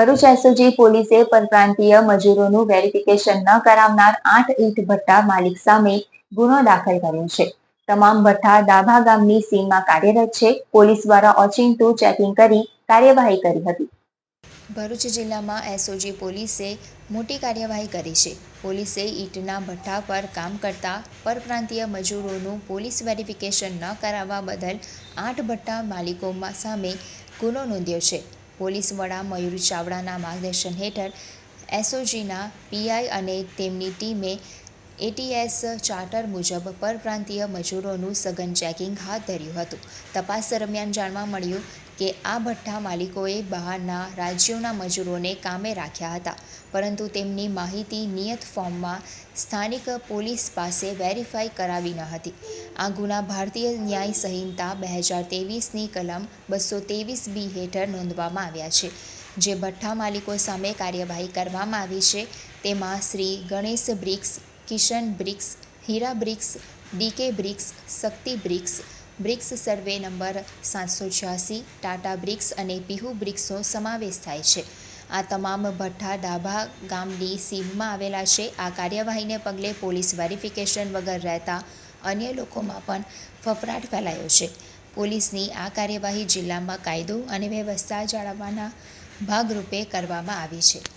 Bharuch SOG પોલીસે પરપ્રાંતીય મજૂરોનું verification ન કરાવનાર આઠ ઈટ ભઠ્ઠા માલિક સામે ગુનો દાખલ કર્યો છે. તમામ ભઠ્ઠા ડાભા ગામની સીમમાં કાર્યરત છે. પોલીસ દ્વારા ઓચિંતું ચેકિંગ કરી કાર્યવાહી કરી હતી. ભરૂચ જિલ્લામાં એસઓજી પોલીસે મોટી કાર્યવાહી કરી છે. પોલીસે ઈંટના ભઠ્ઠા પર કામ કરતા પરપ્રાંતીય મજૂરોનું પોલીસ વેરિફિકેશન ન કરાવવા બદલ આઠ ભઠ્ઠા માલિકોમાં સામે ગુનો નોંધ્યો છે. પોલીસ વડા મયુર ચાવડાના માર્ગદર્શન હેઠળ એસઓજીના પીઆઈ અને તેમની ટીમે એટીએસ ચાર્ટર મુજબ પરપ્રાંતીય મજૂરોનું સઘન ચેકિંગ હાથ ધર્યું હતું. તપાસ દરમિયાન જાણવા મળ્યું કે આ ભઠ્ઠા માલિકોએ બહારના રાજ્યોના મજૂરોને કામે રાખ્યા હતા, પરંતુ તેમની માહિતી નિયત ફોર્મમાં સ્થાનિક પોલીસ પાસે વેરીફાઈ કરાવી ન હતી. આ ગુના ભારતીય ન્યાય સંહિતા બે હજાર તેવીસની કલમ બસો ત્રેવીસ બી હેઠળ નોંધવામાં આવ્યા છે. જે ભઠ્ઠા માલિકો સામે કાર્યવાહી કરવામાં આવી છે, તેમાં Shri Ganesh bricks Kishan bricks, Heera bricks DK bricks, Shakti bricks bricks survey number સાતસો છ્યાસી, ટાટા બ્રિક્સ અને પીહુ બ્રિક્સનો સમાવેશ થાય છે. આ તમામ ભઠ્ઠા ડાભા ગામની સીમમાં આવેલા છે. આ કાર્યવાહીને પગલે પોલીસ વેરિફિકેશન વગર રહેતા અન્ય લોકોમાં પણ ફફડાટ ફેલાયો છે. પોલીસની આ કાર્યવાહી જિલ્લામાં કાયદો અને વ્યવસ્થા જાળવવાના ભાગરૂપે કરવામાં આવી છે.